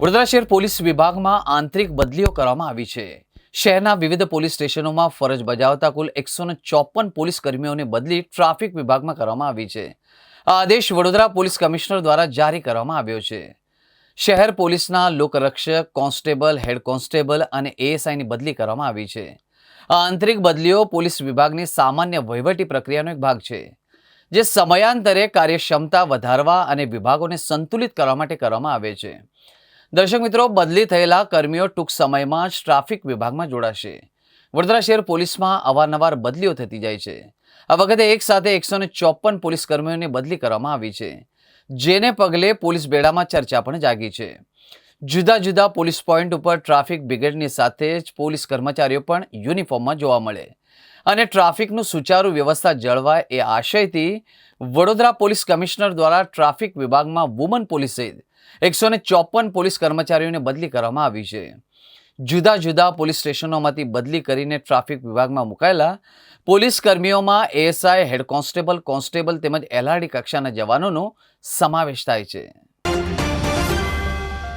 વડોદરા શહેર પોલીસ વિભાગમાં આંતરિક બદલીઓ કરવામાં આવી છે. શહેરના વિવિધ પોલીસ સ્ટેશનોમાં ફરજ બજાવતા કુલ એકસો ચોપન પોલીસ કર્મીઓની બદલી ટ્રાફિક વિભાગમાં કરવામાં આવી છે. આ આદેશ વડોદરા પોલીસ કમિશનર દ્વારા જારી કરવામાં આવ્યો છે. શહેર પોલીસના લોકરક્ષક, કોન્સ્ટેબલ, હેડ કોન્સ્ટેબલ અને એએસઆઈની બદલી કરવામાં આવી છે. આ આંતરિક બદલીઓ પોલીસ વિભાગની સામાન્ય વહીવટી પ્રક્રિયાનો એક ભાગ છે, જે સમયાંતરે કાર્યક્ષમતા વધારવા અને વિભાગોને સંતુલિત કરવા માટે કરવામાં આવે છે. દર્શક મિત્રો, બદલી થયેલા કર્મીઓ ટૂંક સમયમાં જ ટ્રાફિક વિભાગમાં જોડાશે. વડોદરા શહેર પોલીસમાં અવારનવાર બદલીઓ થતી જાય છે. આ વખતે એક સાથે એકસો ચોપન પોલીસ કર્મીઓની બદલી કરવામાં આવી છે. જેને પગલે પોલીસ બેડામાં ચર્ચા પણ જાગી છે. જુદા જુદા પોલીસ પોઈન્ટ ઉપર ટ્રાફિક બ્રિગેડની સાથે જ પોલીસ કર્મચારીઓ પણ યુનિફોર્મમાં જોવા મળે. અને ટ્રાફિકનું સુચારુ વ્યવસ્થા જળવાય એ આશયથી વડોદરા પોલીસ કમિશનર દ્વારા ટ્રાફિક વિભાગમાં વુમન પોલીસ સહિત એકસો ચોપન પોલીસ કર્મચારીઓને બદલી કરવામાં આવી છે. જુદા જુદા પોલીસ સ્ટેશનોમાંથી બદલી કરીને ટ્રાફિક વિભાગમાં મુકાયેલા પોલીસ કર્મીઓમાં એએસઆઈ હેડ કોન્સ્ટેબલ કોન્સ્ટેબલ તેમજ એલઆરડી કક્ષાના જવાનોનો સમાવેશ થાય છે.